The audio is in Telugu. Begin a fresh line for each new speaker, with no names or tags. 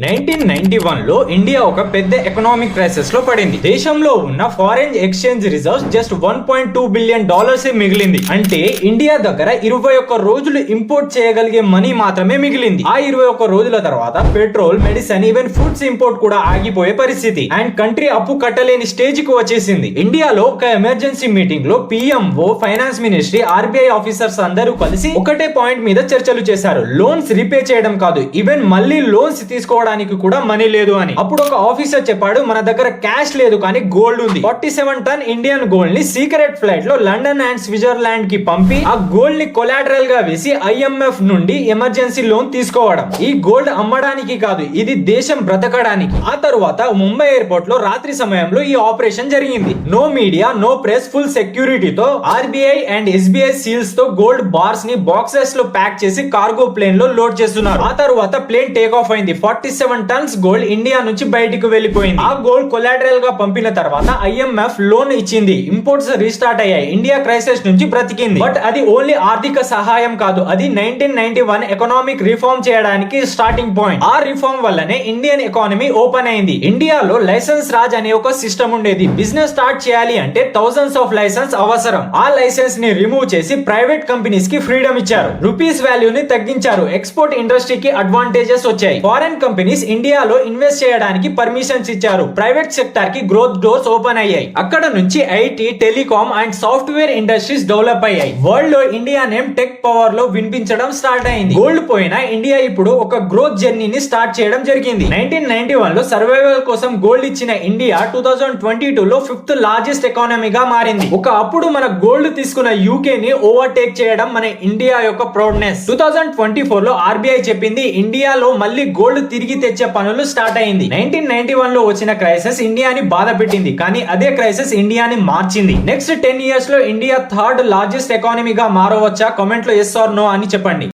నైన్టీన్ నైన్టీ వన్లో ఇండియా ఒక పెద్ద ఎకనామిక్ క్రైసిస్లో పడింది. దేశంలో ఉన్న foreign exchange reserves just one point two billion dollars మిగిలింది. అంటే ఇండియా దగ్గర ఇరవై ఒక్క రోజులు ఇంపోర్ట్ చేయగలిగే మనీ మాత్రమే మిగిలింది. ఆ ఇరవై ఒక్క రోజుల తర్వాత petrol medicine even foods import కూడా ఆగిపోయే పరిస్థితి. అండ్ కంట్రీ అప్పు కట్టలేని స్టేజ్కు వచ్చేసింది. ఇండియాలో ఒక ఎమర్జెన్సీ మీటింగ్లో PMO finance ministry RBI officers అందరూ కలిసి ఒకటే పాయింట్ మీద చర్చలు చేశారు. లోన్స్ రీపే చేయడం కాదు ఈవెన్ మళ్ళీ లోన్స్ తీసుకోవడం కొనుక్కోవడానికి కూడా మనీ లేదు అని. అప్పుడు ఒక ఆఫీసర్ చెప్పాడు మన దగ్గర క్యాష్ లేదు కానీ గోల్డ్ ఉంది. ఫార్టీ సెవెన్ టన్ ఇండియన్ గోల్డ్ని సీక్రెట్ ఫ్లైట్లో లండన్ అండ్ స్విట్జర్లాండ్కి పంపి ఆ గోల్డ్ని కొలాటరల్గా వేసి ఐఎంఎఫ్ నుండి ఎమర్జెన్సీ లోన్ తీసుకోవడం. ఈ గోల్డ్ అమ్మడానికి కాదు ఇది దేశం బ్రతకడానికి. ఆ తరువాత ముంబై ఎయిర్పోర్ట్లో రాత్రి సమయంలో ఈ ఆపరేషన్ జరిగింది. No media no press full సెక్యూరిటీతో RBI and SBI సీల్స్తో గోల్డ్ బార్స్ని బాక్సెస్లో ప్యాక్ చేసి కార్గో ప్లేన్లో లోడ్ చేస్తున్నారు. ఆ తరువాత ప్లేన్ టేక్ ఆఫ్ అయింది. Forty seven tons gold India నుంచి బయటకు వెళ్ళిపోయింది. ఆ గోల్డ్ కొలాటరల్గా పంపిన తర్వాత ఐఎంఎఫ్ లోన్ ఇచ్చింది. ఇంపోర్ట్స్ రీస్టార్ట్ అయ్యాయి. ఇండియా క్రైసిస్ నుంచి బ్రతికింది. బట్ అది ఓన్లీ ఆర్థిక సహాయం కాదు. అది nineteen ninety one economic reform చేయడానికి స్టార్టింగ్ పాయింట్ ఆ రిఫార్మ్ వల్లనే ఇండియన్ ఎకానమీ ఓపెన్ అయింది. ఇండియాలో లైసెన్స్ రాజ్ అనే ఒక సిస్టమ్ ఉండేది. బిజినెస్ స్టార్ట్ చేయాలి అంటే థౌసండ్స్ ఆఫ్ లైసెన్స్ అవసరం. ఆ లైసెన్స్ని రిమూవ్ చేసి ప్రైవేట్ కంపెనీస్కి ఫ్రీడమ్ ఇచ్చారు. రూపీస్ వాల్యూని తగ్గించారు. ఎక్స్పోర్ట్ ఇండస్ట్రీకి అడ్వాంటేజెస్ వచ్చాయి. ఫారెన్ కంపెనీ కంపెనీస్ ఇండియాలో ఇన్వెస్ట్ చేయడానికి పర్మిషన్స్ ఇచ్చారు. ప్రైవేట్ సెక్టార్కి గ్రోత్ డోర్స్ ఓపెన్ అయ్యాయి. అక్కడ నుంచి IT telecom and software industries develop అయ్యాయి. వరల్డ్లో ఇండియా నేమ్ టెక్ పవర్లో వినిపించడం స్టార్ట్ అయింది. గోల్డ్ పోయిన ఇండియా ఇప్పుడు ఒక గ్రోత్ జర్నీని స్టార్ట్ చేయడం జరిగింది. నైన్టీన్ నైన్టీ వన్లో సర్వైవల్ కోసం గోల్డ్ ఇచ్చిన India two thousand twenty two లో ఫిఫ్త్ లార్జెస్ట్ ఎకానమీగా మారింది. ఒక అప్పుడు మన గోల్డ్ తీసుకున్న యూకే ని ఓవర్టేక్ చేయడం మన ఇండియా యొక్క ప్రౌడ్నెస్ టూ థౌజండ్ ట్వంటీ ఫోర్లో ఆర్బీఐ చెప్పింది ఇండియాలో మళ్ళీ గోల్డ్ తిరిగి తిరిగి తెచ్చే పనులు స్టార్ట్ అయింది. నైన్టీన్ నైన్టీ వన్లో వచ్చిన క్రైసిస్ ఇండియాని బాధ పెట్టింది కానీ అదే క్రైసిస్ ఇండియాని మార్చింది. నెక్స్ట్ టెన్ ఇయర్స్లో ఇండియా థర్డ్ లార్జెస్ట్ ఎకానమీగా మారవచ్చా? కామెంట్లో ఎస్ ఆర్ నో అని చెప్పండి.